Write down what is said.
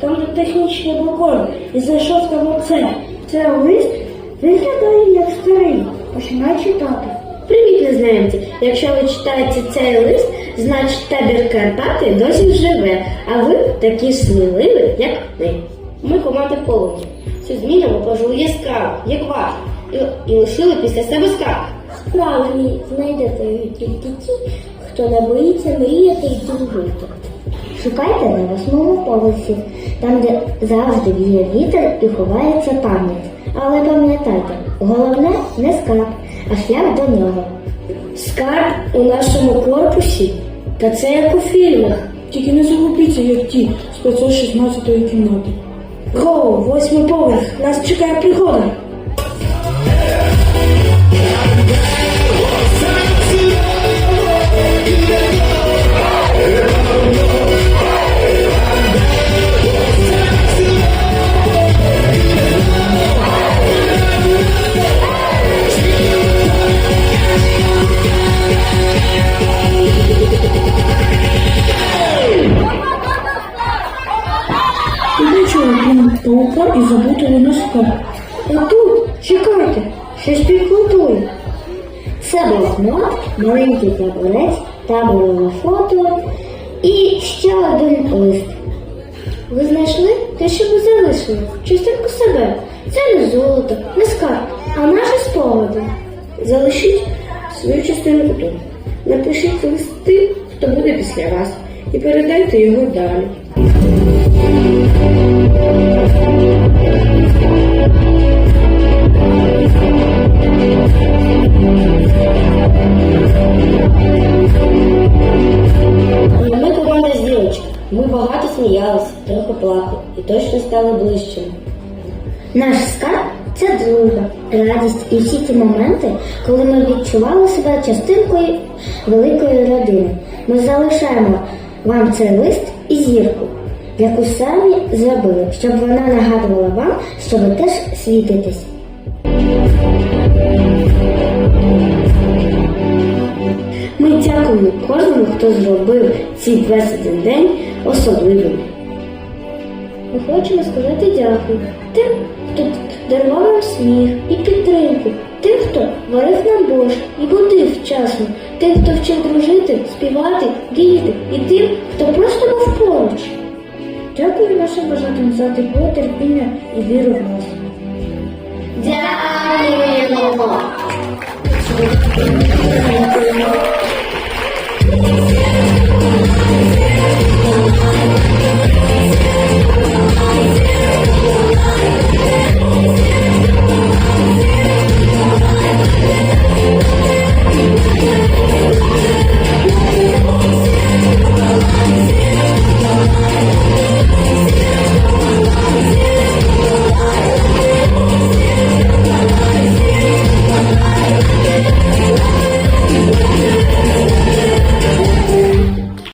там де технічний балкон, і знайшов там оце. Це лист виглядає як старий. Починай читати. Привіт, незнайомці! Якщо ви читаєте цей лист, значить табір Карпати досі живе, а ви такі сміливі, як ми. Ми команда полум'я. Цю змінимо пожили яскраво, як ваш, і, і лишили після себе скарб. Справжній знайдете тільки ті, хто не боїться мріяти і дружити. Шукайте на восьмому поверсі, там, де завжди віє вітер і ховається пам'ять. Але пам'ятайте, головне не скарб, а шлях до нього. Скарб у нашому корпусі, та це як у фільмах. Тільки не загубіться, як ті з 516-ї кімнати. Гоу, восьмий поверх, нас чекає пригода. Крім паука і забутого носка. А тут, чекайте, щось підготую. Це блокнот, маленький таборець, таборове фото і ще один лист. Ви знайшли те, що ви залишили, частинку себе. Це не золото, не скарб, а наші спогади. Залишіть свою частинку тут. Напишіть лист тим, хто буде після вас, і передайте його далі. Ми багато сміялися, трохи плакали і точно стали ближчими. Наш скарб це дружба, радість і всі ті моменти, коли ми відчували себе частинкою великої родини. Ми залишаємо вам цей лист і зірку, яку самі зробили, щоб вона нагадувала вам, що ви теж світитесь. Ми дякуємо кожному, хто зробив цей 21 день особливим. Ми хочемо сказати дякую тим, хто дарував нам сміх і підтримку, тим, хто варив нам борщ і будив вчасно, тим, хто вчив дружити, співати, діяти, і тим, хто просто був поруч. Дякую нашим бажатим за тепло, терпіння і віру в нас. Дякуємо!